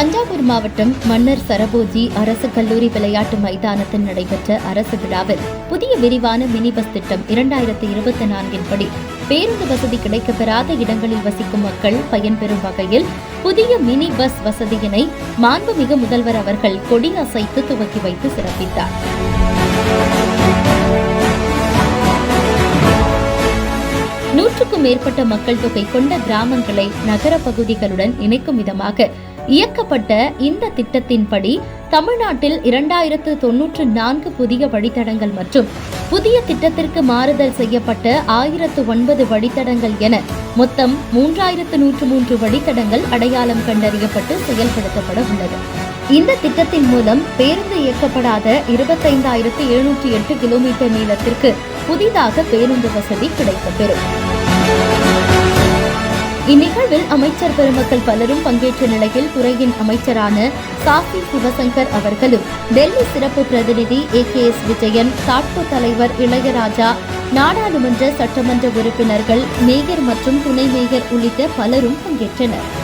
தஞ்சாவூர் மாவட்டம் மன்னர் சரபோஜி அரசு கல்லூரி விளையாட்டு மைதானத்தில் நடைபெற்ற அரசு விழாவில் புதிய விரிவான மினி பஸ் திட்டம் இரண்டாயிரத்தி இருபத்தி நான்கின் படி பேருந்து வசதி கிடைக்கப்பெறாத இடங்களில் வசிக்கும் மக்கள் பயன்பெறும் வகையில் புதிய மினி பஸ் வசதியினை மாண்புமிகு முதல்வர் அவர்கள் கொடியசைத்து துவக்கி வைத்து சிறப்பித்தார். நூற்றுக்கும் மேற்பட்ட மக்கள் தொகை கொண்ட கிராமங்களை நகர பகுதிகளுடன் இணைக்கும் விதமாக இயக்கப்பட்ட இந்த திட்டத்தின்படி தமிழ்நாட்டில் இரண்டாயிரத்து தொன்னூற்று நான்கு புதிய வழித்தடங்கள் மற்றும் புதிய திட்டத்திற்கு மாறுதல் செய்யப்பட்ட ஆயிரத்து ஒன்பது வழித்தடங்கள் என மொத்தம் மூன்றாயிரத்து நூற்று மூன்று வழித்தடங்கள் அடையாளம் கண்டறியப்பட்டு செயல்படுத்தப்பட உள்ளது. இந்த திட்டத்தின் மூலம் பேருந்து இயக்கப்படாத இருபத்தைந்தாயிரத்து எழுநூற்றி எட்டு கிலோமீட்டர் நீளத்திற்கு புதிதாக பேருந்து வசதி கிடைக்கப்பெறும். இந்நிகழ்வில் அமைச்சர் பெருமக்கள் பலரும் பங்கேற்ற நிலையில் துறையின் அமைச்சரான சாஃபி சிவசங்கர் அவர்களும் டெல்லி சிறப்பு பிரதிநிதி ஏ கே எஸ் விஜயன் சாட்கோ தலைவர் இளையராஜா நாடாளுமன்ற சட்டமன்ற உறுப்பினர்கள் மேயர் மற்றும் துணை மேயர் உள்ளிட்ட பலரும் பங்கேற்றனர்.